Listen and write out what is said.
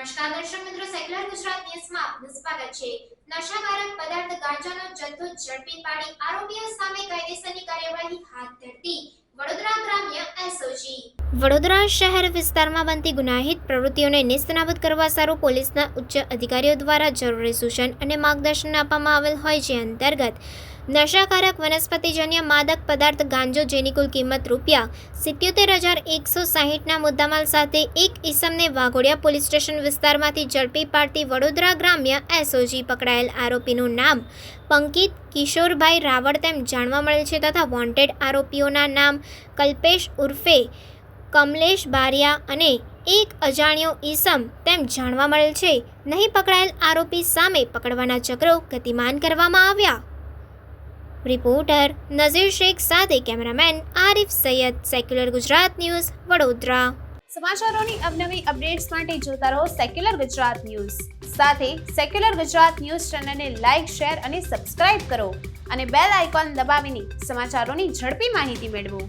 નમસ્કાર દર્શક મિત્રો સેક્યુલર ગુજરાત ન્યૂઝમાં આપનું સ્વાગત છે. નશાકારક પદાર્થ ગાંજાનો જથ્થો ઝડપી પાડી આરોપીઓ સામે કાયદેસરની કાર્યવાહી વડોદરા શહેર વિસ્તારમાં બનતી ગુનાહિત પ્રવૃત્તિઓને નિસ્તનાબૂદ કરવા સારું પોલીસના ઉચ્ચ અધિકારીઓ દ્વારા જરૂરી સૂચન અને માર્ગદર્શન આપવામાં આવેલ હોય જે અંતર્ગત નશાકારક વનસ્પતિજન્ય માદક પદાર્થ ગાંજો જેની કુલ કિંમત રૂપિયા સિત્યોતેર હજાર એકસો સાહીઠના મુદ્દામાલ સાથે એક ઈસમને વાઘોડિયા પોલીસ સ્ટેશન વિસ્તારમાંથી ઝડપી પાડતી વડોદરા ગ્રામ્ય એસઓજી પકડાયેલ આરોપીનું નામ પંકિત કિશોરભાઈ રાવળ તેમ જાણવા મળેલ છે તથા વોન્ટેડ આરોપીઓના નામ કલ્પેશ ઉર્ફે કમલેશ બારિયા અને એક અજાણ્યો ઈસમ તેમ જાણવા મળેલ છે. નહીં પકડાયેલ આરોપી સામે પકડવાના ચક્રો ગતિમાન કરવામાં આવ્યા. રિપોર્ટર નઝીર શેખ સાથે cameraman Arif Sayyed, secular Gujarat news, Vadodara. સમાચારોની અવનવી અપડેટ્સ માટે જોતા રહો સેક્યુલર ગુજરાત ન્યૂઝ. સાથે સેક્યુલર ગુજરાત ન્યૂઝ ચેનલને લાઇક શેર અને સબસ્ક્રાઇબ કરો અને બેલ આઇકોન દબાવીને સમાચારોની ઝડપી માહિતી મેળવો.